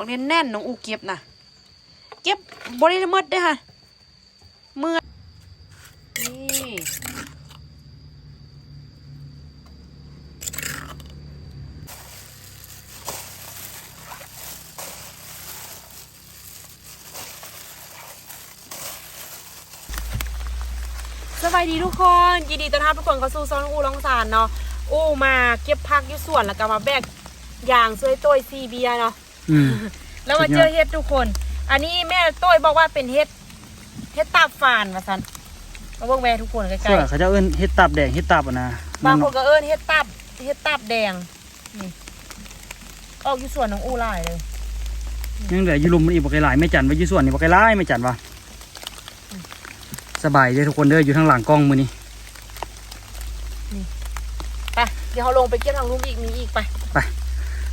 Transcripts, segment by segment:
ของเน้นแน่นน้องอูเก็บนะเก็บบริมดเด้อค่ะเมื่อนี่สวัสดีทุกคนยินดีต้อนรับทุกคนเข้าสู่ซอนอูลองสารเนาะอู้มาเก็บพักอยู่สวนแล้วก็มาแบกอย่างซวยต้ยซีเบียเนาะ แล้วมาเจอเฮ็ดทุกคน อันนี้แม่ต้อยบอกว่าเป็นเฮ็ดเฮ็ดตาบฟานว่าซั่นมาเบิ่งแม่ทุกคนใกส่ล้วนเขาจะเอิ้นเฮ็ดตับแดงเฮ็ดตับอะนะๆบางคนก็เอิ้นเฮ็ดตับเฮ็ดตับแดงนี่ออกอยู่สวนของอูหลายเลย ยังเหลืออยู่ลุมมันอีกบ่ไกลหลายไม่จันไว้อยู่ส่วนนี่บ่ไกลหลายไม่จันวะสบายเด้อทุกคนเด้ออยู่ทางหลังกล้องมื้อนี้ ไปเดี๋ยวเฮาลงไปเก็บทางลุงอีกมีอีกไป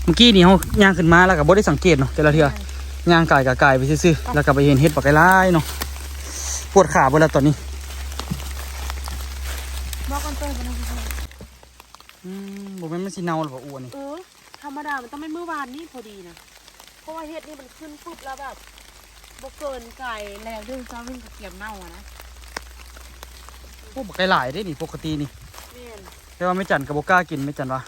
เมื่อกี้นี่เฮาย่างขึ้นมาแล้วก็บ่ได้สังเกตเนาะแต่ละเทื่อย่างกายกับกายไปซื่อๆแล้วก็ไปเห็นเฮ็ดบ่ไกลหลายเนาะปวดขาเบิดแล้วตอนนี้บอกกันเต้ยบ่นะอืมบ่แม่นมันสิเน่าหรอบ่อ้วนนี่เออธรรมดามันต้องไม่เมื่อวานนี่พอดีนะเพราะว่าเฮ็ดนี่มันขึ้นปุ๊บแล้วแบบบ่เกินไก่แล้วเรื่องซ้าวิ่งกับเกียมเน่าอะนะโอ้บ่ไกลหลายเด้นี่ปกตินี่แม่นแต่ว่าไม่จันก็บ่กล้ากินไม่จันวะ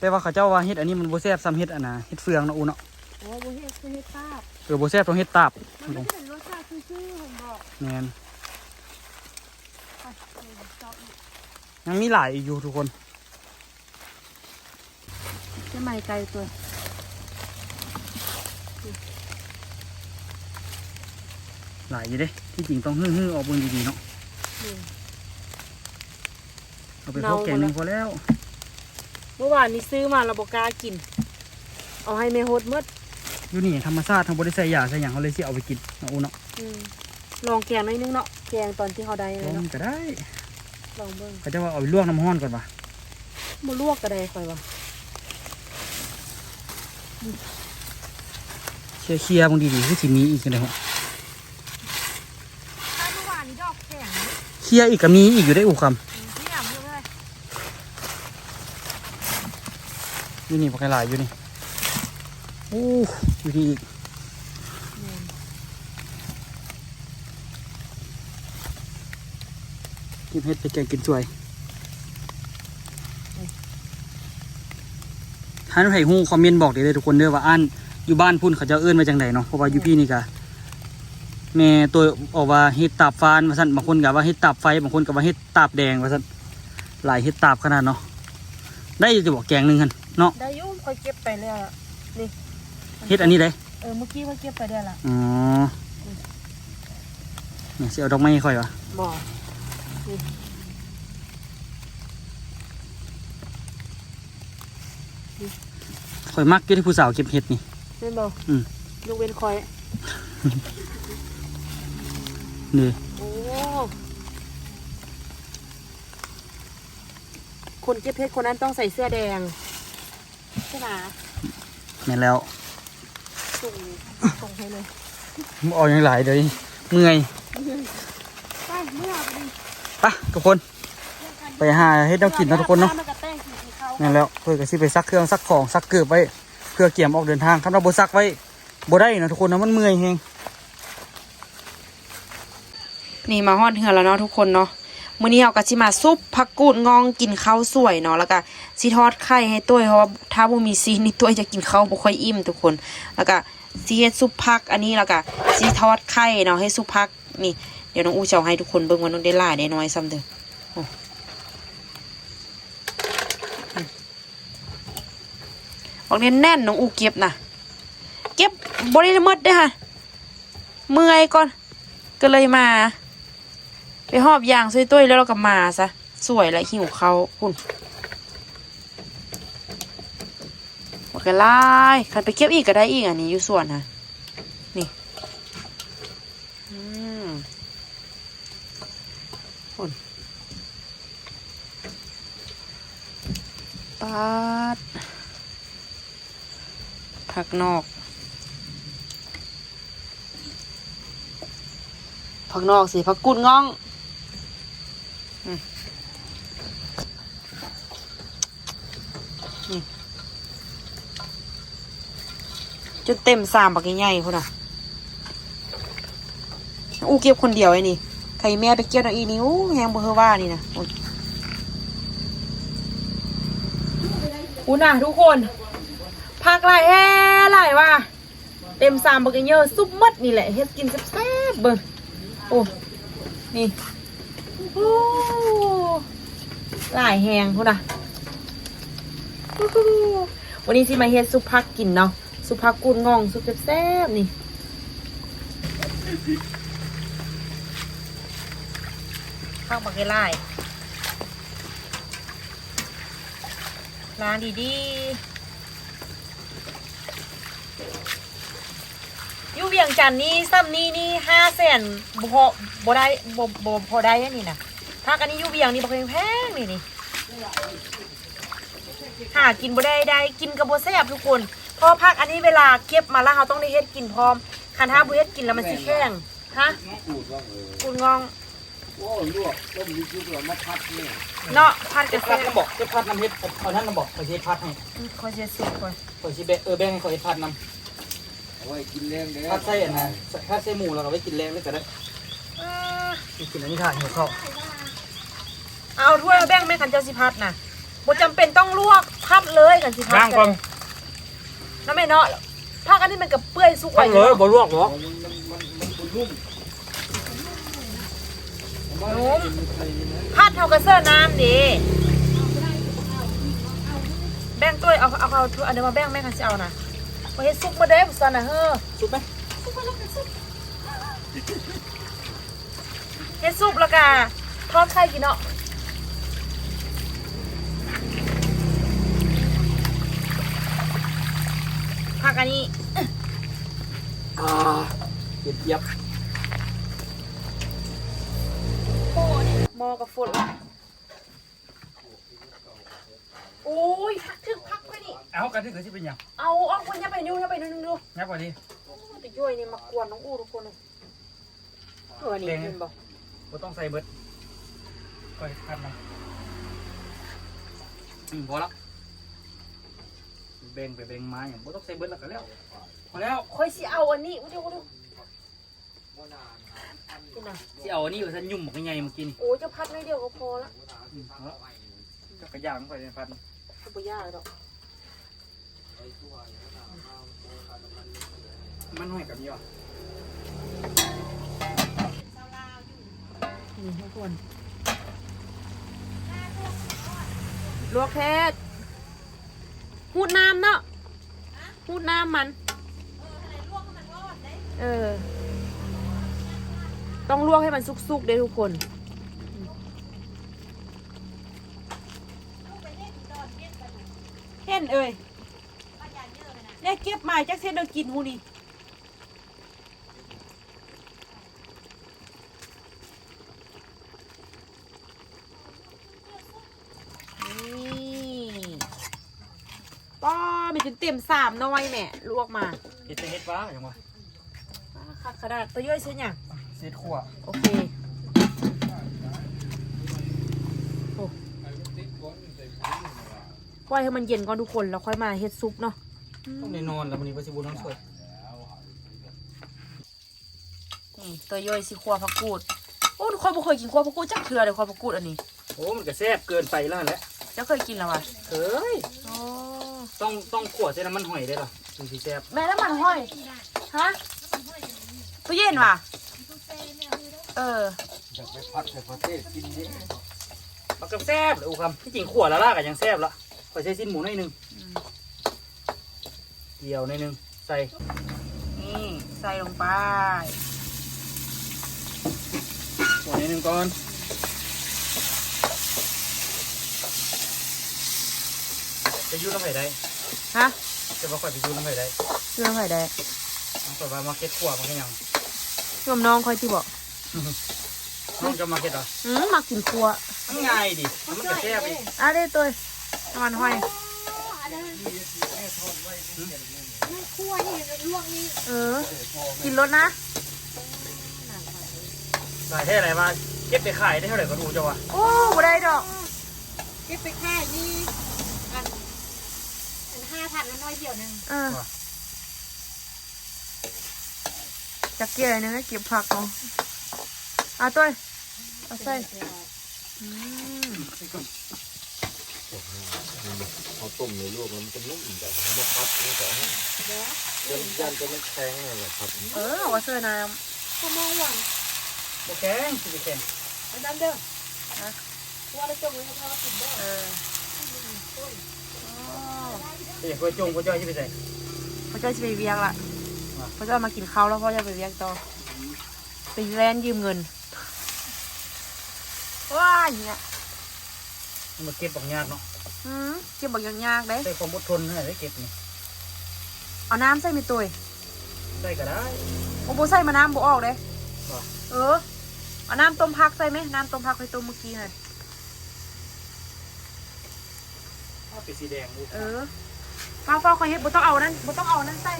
แต่ว่าเขาเจ้าว่าเฮ็ดอันนี้มันบ่แซ่บซ้ำเฮ็ดอันน่ะเฮ็ดเฟืองเนาะอูเนาะโอ้บ่เฮ็ดคือเฮ็ดตาบเออบ่แซ่บต้องเฮ็ดตับมันไม่ได้เป็นรสชาติซื่อๆผมบอกแม่นไปเลยจอบอีกยังมีหลายอีกอยู่ทุกคนจะไม่ไกลตัวหลายอยู่เด้ที่จริงต้องฮื้อๆออกเบิ่งดีๆเนาะนี่เอาไปพวกแกงหนึงพอแล้วเมื่อวานนี้ซื้อมาเราบอกกล้ากิน เอาให้แม่โฮดหมดอยู่นี่ธรรมชาติทั้งบริใส่ยาใส่หยังเขาเลยสิเอาไปกินเนาะอูเนาะอืมลองแกงหน่อยนึงเนาะแกงตอนที่เขาได้เลลยองเนาะก็ได้ลองเบิ่งเขาจะว่าเอาไปลวกน้ำร้อนก่อนว่ะมาลวกก็ได้ค่อยวะเคลียร์เคลียร์บางดีๆคือสิมีอีกกันเลยฮะเมื่อวานนี้ดอกแข็งเคลียร์อีกก็มีอีกอยู่ได้อูค นี่อะเพื่อนเลยำ อยู่นี่ปลาไหลายอยู่นี่โอ้อยู่นี่อีกกินเฮ็ดไปแกงกินสวยท่านไผ่ฮู้คอมเมนต์บอกได้เลยทุกคนเด้อว่าอันอยู่บ้านพุ่นเขาจะเอื้อนมาจังไดเนาะเพราะว่าอยู่พี่นี่กะแม่ตัวออกว่าเฮ็ดตาบฟานว่าซั่นบางคนก็ว่าเฮ็ดตาบไฟบางคนก็ว่าเฮ็ดตาบแดงว่าซั่นหลายเฮ็ดตาบขนาดเนาะได้จะบอกแกงหนึ่งหั่น เนาะได้อยุ่งคอยเก็บไปแล้วอะนี่เฮ็ดอันนี้ได้เออเมื่อกี้ว่าเก็บไปได้ละอ๋อเนี่ยสิเอาดอกไม้ให้ค่อยวะบอกค่อยมักอยู่ที่ผู้สาวเก็บเห็ดนี่ไม่บอกอืม ยกเว้นคอย นี่โอ้คนเก็บเพชรคนนั้นต้องใส่เสื้อแดง ใช่ไหมแม่นแล้วส่งส่งให้เลยมันออกอย่างหลายเดี๋ยวนี้เมื่อยไปเมื่อพอดีไปะทุกคน ไปหาเฮ็ดแนวกินเนาะทุกคนเนาะมัก็แต่งสีเขานั่นแล้วเพื่อก็สิไปซักเครื่องซักของซักเกือบไว้เพื่อเกี่ยมออกเดินทางคำเราบ่ซักไว้บ่ได้นะทุกคนนะมันเมื่อยแฮงนี่มาฮอดเหือแล้วเนาะทุกคนเนาะ มื้อนี้เราก็สิมาซุปผักกูดงองกินข้าวสวยเนาะแล้วก็สิทอดไข่ให้ตุ้ยเพราะว่าถ้าบ่มีซีนนี่ตุ้ยจะกินข้าวบ่ค่อยอิ่มทุกคน แล้วก็สิเฮ็ดซุปผักอันนี้แล้วก็สิทอดไข่เนาะให้ซุปผักนี่เดี๋ยวน้องอูจะเอาให้ทุกคนเบิ่งว่าน้องได้หลายได้น้อยซ้ำเด้อโอ้อืมบอกแน่นน้องอูเก็บนะเก็บบ่ได้หมดเด้ค่ะ เมื่อยก่อน ก็เลยมา ไปหอบยางซุยตุ้ยแล้วเราก็มาซะ สวยและหิวเขาคุณบอกกันไล่คันไปเก็บอีกก็ได้อีกอันนี้อยู่ส่วนนะนี่อืมคุณปาดผักนอกผักนอกสิผักกุดง่อง จนเต็มสามบักใหญ่ๆพุ่นน่ะ อู้เก็บคนเดียวไอ้นี่ ใครแม่ไปเกี่ยวเอาอีนี่อู้แฮงบ่เฮอว่านี่นะอู้น่ะทุกคนผักหลายแฮ่หลายว่ะเต็มสามบักเยอะซุปมัดนี่แหละเฮ็ดกินแซ่บๆเบิ่งโอ้ นี่โอ้ หลายแฮงพุ่นน่ะวันนี้สิมาเฮ็ดซุปผักกินเนาะซุปผักกูดงองซุปแซ่บๆนี่ข้าวบักเกล่ายล้างดีๆอยู่เวียงจันทน์นี่ซ้ำนี่นี่ห้าแสนบ่พอบ่ได้บ่บ่พอได้อันนี้นะ ผักอันนี้อยู่เวียงนี่บ่เคยแพงนี่นี่หากินบ่ได้ได้กินกับบ่แซ่บทุกคนเพราะผักอันนี้เวลาเก็บมาแล้วเราต้องได้เฮ็ดกินพร้อม คันถ้าบ่เฮ็ดกินแล้วมันสิแข็งฮะกูดงองโอ้ลวกต้มยุบๆแล้วมาพัดเนี่ยเนาะผัดกเจ็ระดแซ่พัดบน้ำบอกเจ็ดพัดน้ำเฮ็ดเอาท่านน้ำบอกขอเฮ็ดพัดให้ขอเสียสูตรก่อนขอสิแบเออแบ่งให้ขอเฮ็ดพัดน้เอาไว้กินแรงเด้ำพัดใส่อันนะพัดใส่หมูแล้วก็ไว้กินแรงด้วยก็ได้อ่ากินอันนี้ถ่านหิวข้าว เอาถ้วยเอาแบ่งแม่คันเจ้าสิพัดน่ะบ่จำเป็นต้องลวกพัดเลยคันสิพัดล้างก่อนน้ำแม่เนาะผักอันนี้มันก็เปื่อยสุกไว้ล้างเลยบ่ลวกหรอกมันมันมันมันมันรุ่มนุ่มผัดเท่ากับเสื้อน้ำดิแบ่งถ้วยเอาเอาเอาถ้วยอันเดียวมาแบ่งแม่คันสิเอาน่ะบ่เฮ็ดสุกบ่ได้บ่ซั่นน่ะเฮ้อ สุดไหมเฮ็ดซุปแล้วก็ทอดไข่กินเนาะ ผักอันนี้อ่าเย็บเย็บหมอกับฝนละโอ้ยพักถึงพักไปนี่ เอากันที่เกิดที่เป็นหยังเอาเอาคนอย่าไปนู่นอย่าไปนู่นดูงับกว่านี้โอ้แต่ย่อยนี่มากวนน้องอู้ทุกคนเลยเออนี่เห็นบอกบ่ต้องใส่เบิดก็เฮ็ดพัดน้ำอืมพอแล้ว แบ่งไปแบ่งมาอย่างบ่ต้องใส่เบิดแล้วก็แล้วพอแล้วค่อยสิเอาอันนี้อุ้ยเดี๋ยวดูกินนะสิเอาอันนี้ว่าซั่นยุ่มบอกใหญ่ๆเมื่อกี้นี่โอ้ยจะพัดไม่เดียวก็พอละอืมเอาละก็กระย่างไปในพัดไม่ยากหรอกมันห้อยกับนี่ว่ะนี่ทุกคนลวกเพช พูดน้ำเนาะพูดน้ำมัน เออ ต้องลวกให้มันสุกๆเด้ทุกคนเห็นเอ้ยเนี่ยเก็บมาจากเส้นเดินกินหูนี่ป้ามันจน เต็มสามหน้อยแม่ลวกมาเฮ็ดแต่เฮ็ดฟ้าอย่างวะอ่าคักขนาดตัวย่อยเช่นอย่างเฮ็ดขั่วโอเคโอ้ปล่อยให้มันเย็นก่อนทุกคนแล้วค่อยมาเฮ็ดซุปเนาะต้องได้นอนแล้วมื้อนี้ว่าสิบ่นอนสวยนี่ตัวย่อยสิขัวผักกูดโอ้ทุกคนบ่เคยกินขัวผักกูดจักเทื่อเลยขัวผักกูดอันนี้โอ้มันก็แซ่บเกินไปแล้วนั่นแหละเจ้าเคยกินแล้ววะเฮ้ยโอ้ ต้องต้องขั่วใส่น้ำมันหอยได้ล่ะถึงสิแซ่บแม่แล้วมันห้อย ฮะตู้เย็นว่ะ เออจะไปพัดใส่ประเทศกินเด้มันก็แซ่บเลยโอ้คำที่จริงขั่วแล้วล่ะก็ยังแซ่บละขอใช้สิ้นหมูหน่อยหนึงเกี่ยวหน่อยหนึงใส่นี่ใส่ลงไปขั่วหน่อยหนึงก่อนจะอยุ่น้ำไผ่ได้ ฮะจะว่าข่อยไปอยุ่น้ำไผ่ได้เชื่อไผ่ได้ข่อยว่ามาเก็ตขั่วมันก็ยังรวมน้องค่อยที่บอกน้องจะมาเก็ตเหรออืมมากินครัวมันง่ายดิมันก็แซ่บอีกอะได้ตัวน้ำมันห้อยเออ กินรสนะหลายแท่อะไรมาเก็บไปขายได้เท่าไหร่ก็ดูจ้ะวะโอ้บ่ได้ดอก เก็บไปแค่นี้อัน อันห้าพันน้อยเดียวหนึงเออจะเกี่ยนึงให้เก็บผักเนาะอะต้อยเอาใส่อืมเขาต้มในลวกแล้วมันจะนุ่มแบบเขามาพัดนี่แต่ให้จนยันจะไม่แข็งเลยแหละครับเออเอาไว่าเสื้อน้ข้าวมองหวานโอเคสิไปแข่งไปดำเด้อฮะว่าเราจงไว้ให้พ่อกินเด้อำเออ เดี๋ยวพ่อจงพ่อจ้อยสิไปใส่พ่อจ้อยจะไปเวียงละอะพ่อจ้อยมากินข้าวแล้วพ่อจะไปเวียงต่อไปแลนยืมเงินว้ายเนี่ยมาเก็บบักยากเนาะอืมเก็บบอกยากๆเด้ใส่ความอดทนให้ได้เก็บนี่เอาน้ำใส่มีตุยได้ก็ได้โอ้โบใส่มาน้ำโบออกเด้ว่ะเออเอาน้ำต้มผักใส่ไหมน้ำต้มผักไปต้มเมื่อกี้เลยถ้าเป็นสีแดงลูกเออ ฟ้าฟ้าคอยเฮ็ดโบต้องเอานั่นโบต้องเอานั่นใส่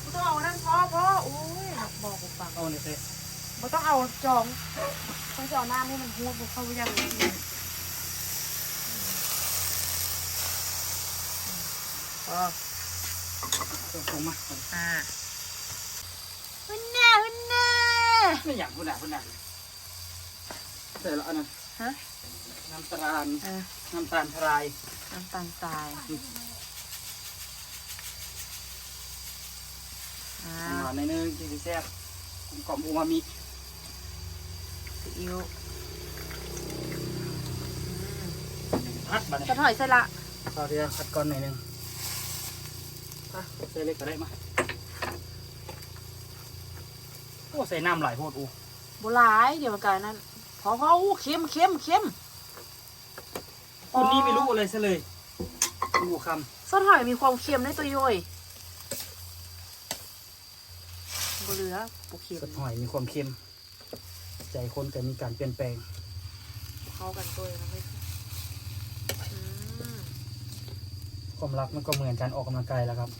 โบต้องเอานั่นพ่อพ่อโอ้ยบอกบอกฟังเอาเนี่ยใส่โบต้องเอาจองต้องจะเอาน้ำให้มันหูดโบเข้าไปยังนี้อ๋อเอาผมมาอ่าหุ่นแน่หุ่นแน่ไม่อยากพูดหนาพูดหนาใส่แล้วอันนั้นฮะน้ำตาลเออน้ำตาลทรายน้ำตาลทราย อ่าหวานในอยนึงกินสิแซ่บกลมกล่อมอูมามิซีอิ๊วพัดมาเนี่ยจะถอยใส่ละข้าวเดียวคัดก้อนหน่อยหนึงไปใส่เล็กก็ได้มาโอ้ใส่น้ำหลายโพดอูโบหลายเดี๋ยวมันกลายนั้นพอพออู้เค็มเค็มเค็มคนนี้ไม่รู้อะไรซะเลยอูคส้นหอยมีความเค็มในตัวย่อยบเห ลือปูเค็ำมสดหอยมีความเค็ม ใจคนแต่มีการเปลี่ยนแปลง เข้ากันตัวนะไม่อืมความรักมันก็เหมือนการออกกำลังกายแหล้วครับ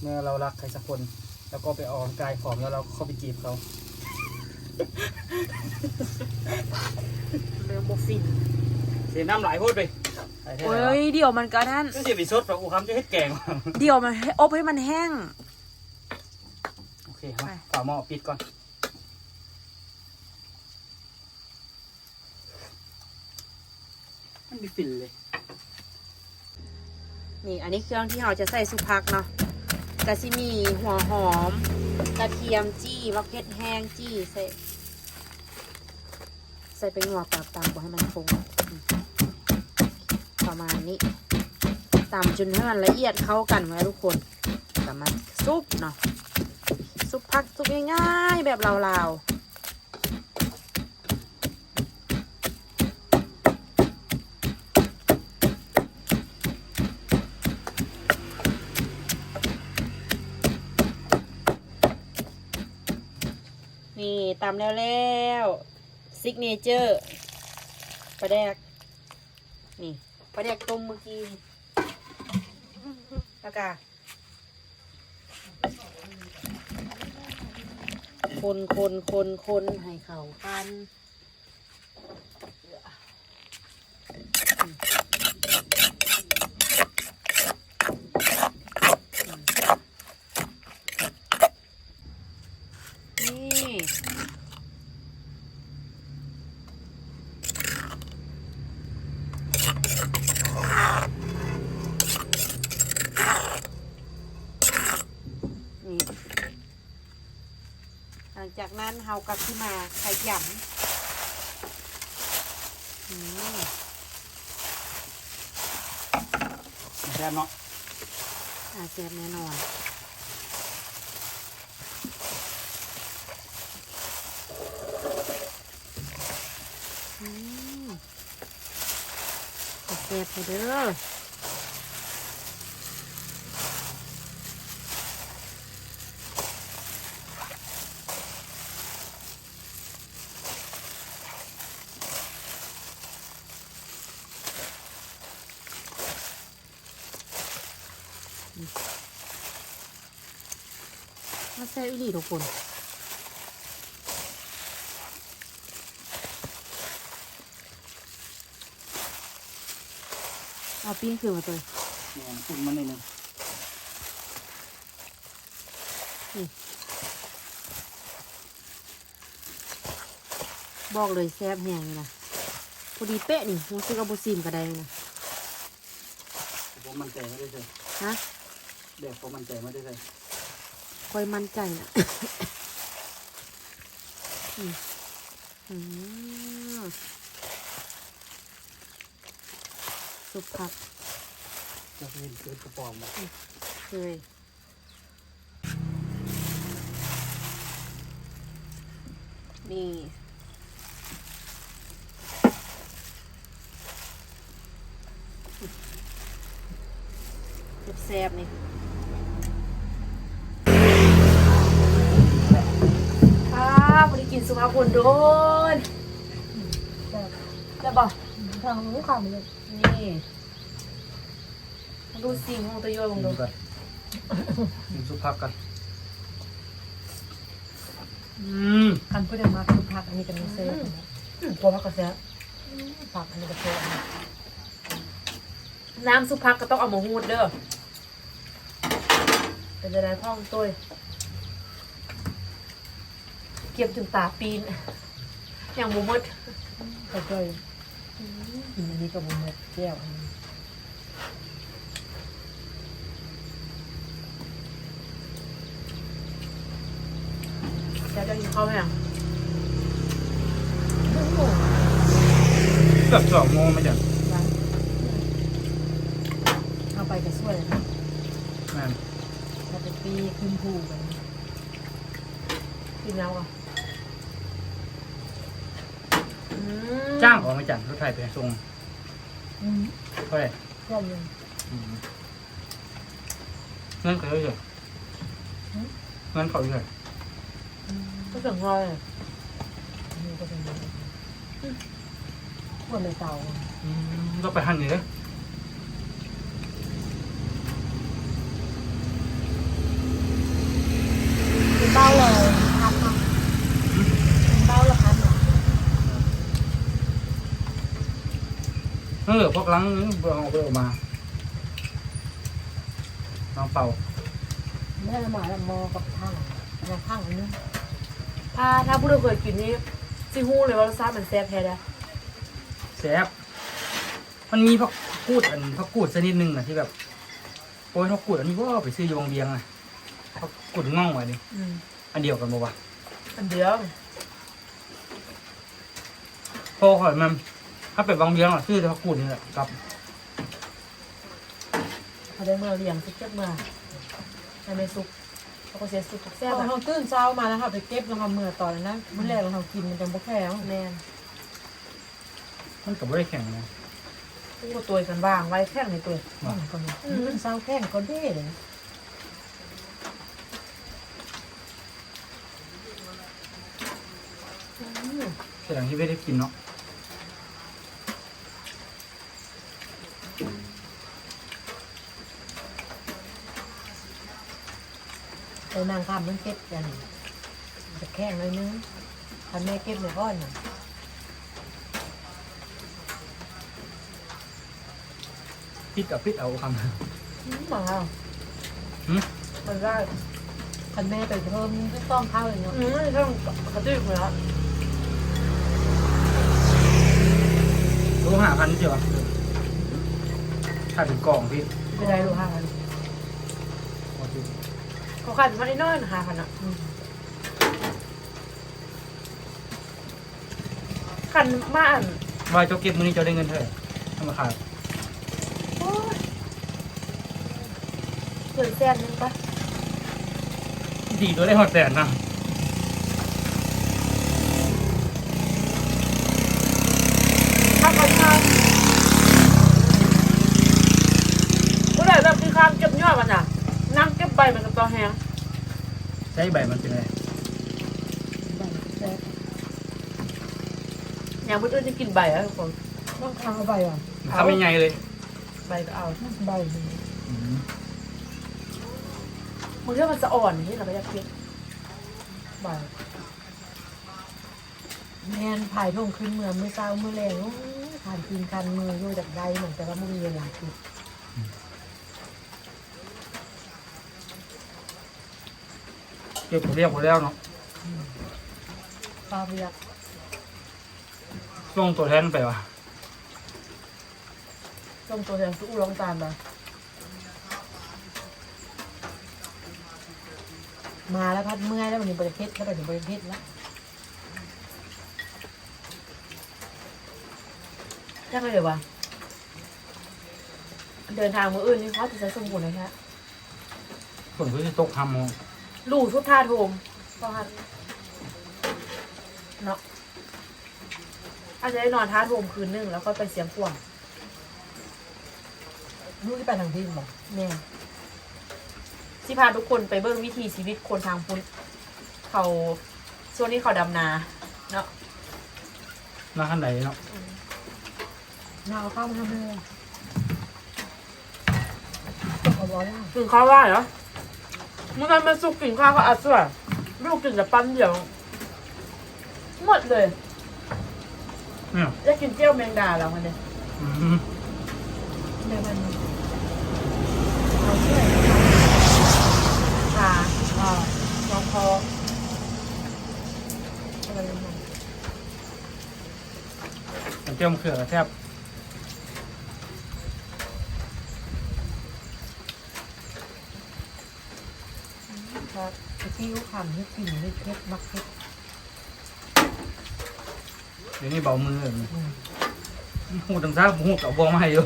เมื่อเรารักใครสักคน แล้วก็ไปออกกำลังกายผอมแล้วเราก็เข้าไปจีบเขาเริ่มบฟินเสียน้ำหลายโพดไปใส่แท้เฮ้แล้วยเดี๋ยวมันก็นั่นก็เสียไปซดแบบอูคำจะเฮ็ดแกง เดี๋ยวมันให้อบให้มันแห้งโอ เคครับไป ฝาหม้อปิดก่อน มันมีฝิ่นเลย นี่อันนี้เครื่องที่เราจะใส่สุพักเนาะกะซิมีหัวหอม กระเทียมจี้มะเขือแห้งจี้ใส่ ใส่ไปหัวปากตำบ่ให้มันฟงอืมประมาณนี้ตำจนให้มันละเอียดเข้ากันไว้ทุกคนกลับมาซุปเนาะซุป ผักซุปง่ายๆแบบลาวๆ นี่ตำแล้วแล้วซิกเนเจอร์ปลาแดก นี่ปลาแดกต้มเมื่อกี้แล้วก็ คนคนคนคนให้เข่ากัน นี่ หลังจาก นั้นเฮากลับที่มาขยำอืมแซ่บเนาะอาเซฟแน่นอนอืมอาเซฟไปเด้อุกคน เอาปิ้งขึ้นมาตัวนี่ยขึ้นมาหน่อยนึงบอกเลยแซ่บแหงเลยนะพอดีเป๊ะนี่ต้องซื้อกระบุซีมกระไดนะผมมันแจ่ไม่ได้เลยฮะเด็กผมมันแจ่ไม่ได้เลย คอยมั่นใจนะอืมอืมสุกผักจะเป็นเกิดกระป๋องมาเคยนี่แซ่บๆนี่ นสุภาพคนโดนแล้วบอกทางลูกค้ามันเลยนี่มาดูสิ่งของตัวโยยลงดูกันกินสุภาพกันอืมคันพูดได้มาคือผักอันนี้กันไม่เซ่พอผักกระเซียผักอันนี้กระเซียน้ำซุปพักก็ต้องเอามาหูดเด้อเป็นอะไรพ่องตัวเก็บจนตาปีน อย่างหมูมดกระเซียกินอันนี้กับบุ้มแก้วอันนี้จะจะกินข้าวไหมอะเกือบสองโมงไม่จัดเอาไปกระช่วยนะนั่นเราไปปีขึ้นภูกันกินแล้วอะอืม จ้างของไม่จัดรถไฟไปส่งอืมเท่าไหร่ก็ยังอืมเงินเขาเยอะเงินเขาเยอะก็ถึงรอยอะนี่ก็เป็นขวดในเตาอืมก็ไปหันนี่เลย เต้าเลยพันเนาะเต้าละพันเนาะ นั่นเหลือพวกลังนี่เบอร์เอาไปออกมาน้องเป่าไม่ได้หมายละมอกับข้างมาข้างอันนึงถ้าถ้าผู้ใดเคยกินนี่ซิฮู้เลยว่ารสชาติมันแซ่บแท้เลยแซ่บมันมีพักกูดอันพักกูดชนิดหนึ่งอะที่แบบโอ้ยพักกูดอันนี้ว่าไปซื้ออยู่บางเบียงอะพักกูดง่องไว้ดิอืมอันเดียวกันบ่วะอันเดียวพอข่อยมัน ถ้าเป็นบางเบียงอะซื้อแต่พักกูดนี่แหละกับเขาได้เมื่อเลี้ยงซุกเก็บเมื่อให้ไม่ซุกเขาก็เสียซุกแซ่บพออะเราตื่นเช้ามาแล้วค่ะไปเก็บแล้วมาเมื่อตอนนั้นมื้อแรกเรากินมันจะบ่แข็งแม่นมันกับไม่ได้แข่งนะผู้ก็ตัวกันว่างไว้แค่ในตัวก่อนตื่นเช้าแข็งก็ได้เลยแสดงที่ไม่ได้กินเนาะ แต่นางคำมันเก็บกันจะแข็งเลยนึงคันแม่เก็บในก้อนน่ะพิดกับพิดเอาคำมาแล้วหืมมันได้คันแม่ไปเพิ่มก็ต้องเข้าเลยเนาะอืมช่างกระตือเลยละรู้หาพันเชียวะถ้าถึงกล่องพี่ไม่ได้รู้ห้าพันโอเค เขาขายมาได้น้อยนะห้าพันอะขันมาอันว่าเจ้าเก็บมือนี้เจ้าได้เงินเท่าไหร่ทำมาขายโอ้ยเกินแสนนึงปะดีตัวได้หอดแสนนะถ้าเขาทำผู้ใดแบบที่ข้ามเก็บยอดมันอะนั่งเก็ บใบมันกับตอแห้งใช้ใบมันเป็นไงอย่างเพื่อนๆจะกินใบอะทุกคนต้องข้าวใบอะทำยังไงเลย ใบก็เอาใบอืมบางทีมันจะอ่อนนี่เราก็จะเก็บใบแม่นถ่ายท่งขึ้นเมืองเมื่อเช้าเมื่อแรงผ่านกินคันมือโยจากใดเหมือนแต่ว่าไม่มีเวลากิน เก็บผมเรียกผมแล้วเนาะปลาเรียกส่งตัวแทนไปวะส่งตัวแทนสู้ร้องตามมามาแล้วพัดเมื่อยแล้ววันนี้บริเพชรแล้วไปถึงบริเพชรแล้วยังไงเดี๋ยววะเดินทางมืออื่นนี่เขาจะใช้สมบูรณ์นะฮะฝนก็จะตกทำมอง ลู่ชุดท่าโทมก็ฮันเนาะอาจจะได้นอนท่าโทมคืนนึงแล้วก็ไปเสียงกวางลูกที่ไปทางที่บอกแม่ที่พาทุกคนไปเบิ่งวิถีชีวิตคนทางพุ้นเขาช่วงนี้เขาดำนา เนาะหน้าขั้นไหนเนาะน่าเอาข้าวมาทำเลยต้องเอาบอลแล้วกินข้าวว่าเหรอ เมื่อกันมาสุกกินข้าวก็อัดส่วนลูกกินแต่ปั้นเดียว หมดเลยเนี่ยจะกินเจียวแมงดาแล้วมันเนี่ยอืมแม่มันเอาเชื่อขาอ่าลองคออะไรอย่างเงี้ยมันเจียวมะเขือแทบครับ ไอ้ที่ลูกคำให้กินนี่เพชรมักเพชรเดี๋ยวนี้เบามือเลยหูตังซ่าหูกับบองมาให้อยู่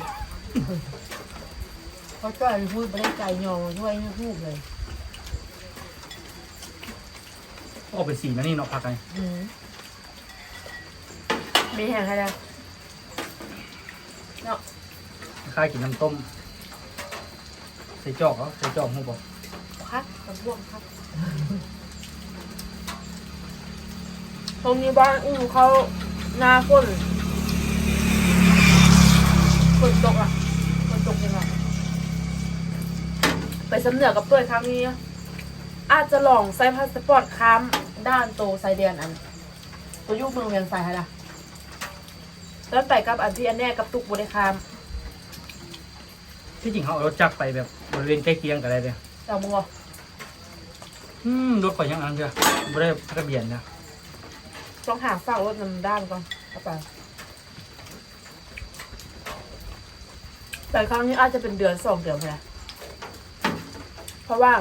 เขาจ้อยพูดไปได้ใจยอด้วยให้พูดเลยออกไปสีนะนี่เนาะพักไงอืมมีแห้งให้แล้วเนาะคล้ายกินน้ำต้ม ใส่จอกเหรอใส่จอกหูบอกคัดกับพวกคัด ตรงนี้บ้านอู้เขาหน้าฝนฝนตกอะฝนตกยังไงไปสำเนือกับตัวครั้งนี้ อาจจะลองใส่พาสปอร์ตค้ามด้านโตไซเดียนอัน ตัวยุคเมืองเวียงไซฮะล่ะแล้วไปกับอันที่อันแน่กับตุกบุได้คามที่จริงเขาเอารถจักรไปแบบบริเวณใกล้เคียงกันอะไรเลยเจ้ามัวอื มรถข่อยยังอันเดียวไม่ได้ทะเบียนนะต้องหาฝากรถนำด้านก่อนเอาไปแต่ครั้งนี้อาจจะเป็นเดือนสองเดือนไปแล้วเพราะว่า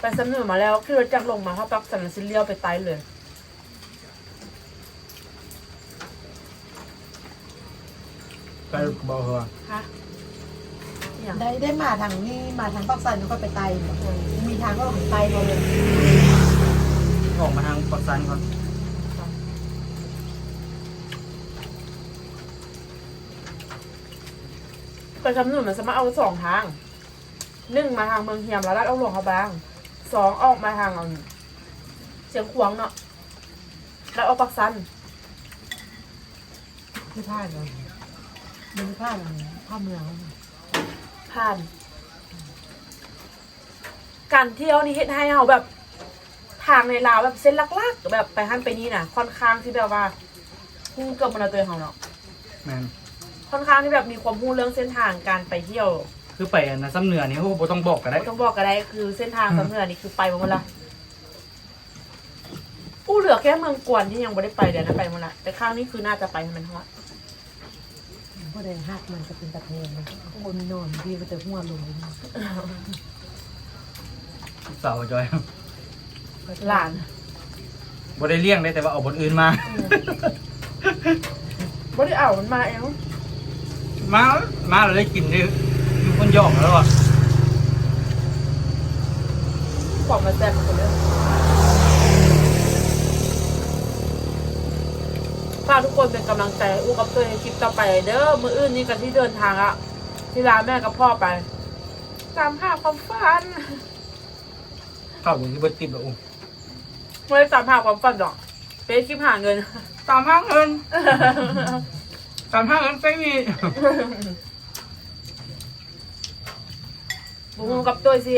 ไปสำเนือมาแล้วคือรถจักรลงมาเขาปักสันซิเลียวไปไตเลยก็บอกเขาว่าฮะอย่าง ได้ได้มาทางนี้มาทางปากสันก็ไปไตมีทางก็ไปไตมาเลยออกมาทางปักสันก่อนไปสำเนือมันสามารถเอาสองทางหนึ่งมาทางเมืองเฮียมแล้วลัดเอาหลวงเขาบางสองออกมาทางอันเสียงขวางเนาะแล้วเอาปักสันที่ท่าเลยมันท่าอะไรท่าเมือง ผ่าน การเที่ยวนี่เฮ็ดให้เราแบบ ทางในลาวแบบเส้นลักๆแบบไปหันไปนี่น่ะ ค่อนข้างที่แบบว่าฮู้เกือบมันตัวของเนาะแมนค่อนข้างที่แบบมีความรู้เรื่องเส้นทางการไปเที่ยวคือไปอันนะซ้ำเหนือนี่เขาก็บ่ต้องบอกก็ได้ ต้องบอกกันได้คือเส้นทางสำเนือนี่คือไปมาหมดละอู้เหลือแค่เมืองกวนที่ยังไม่ได้ไปเดี๋ยวนะไปหมดละแต่ข้างนี้คือน่าจะไปให้มันฮอต พวกเดินหักมันจะเป็นตะเพงนะคนนอนพี่ก็จะหัวลงสาวจอยหลานบ่ได้เลี้ยงได้แต่ว่าเอาบนอื่นมาบ่ได้เอามันมาเองมามาเราได้กินได้มีคนหยอกแล้วอะของมาแซ่บหมดเลยฝากทุกคนเป็นกำลังใจให้อู้กับตัวในคลิปต่อไป เด้อมืออื่นนี่กันที่เดินทางอะที่ลาแม่กับพ่อไปตามหาความฝันเข้าถึงที่เบิดติบแล้วอุ้มไม่ได้ตามหาความฝันหรอกเป็นคลิปหาเงิน ตามห้างเงิน ตามห้างเงินไปมีบุ้งกับตัวสิ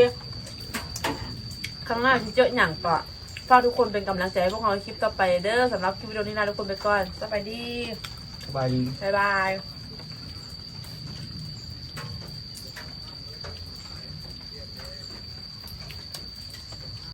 ครั้งหน้าที่เจออย่างต่อ ฝากทุกคนเป็นกำลังใจให้พวกเราในคลิปต่อไปเด้อสำหรับคลิปวิดีโอนี้ลาทุกคนไปก่อนสบายดีสบายดี บ๊ายบาย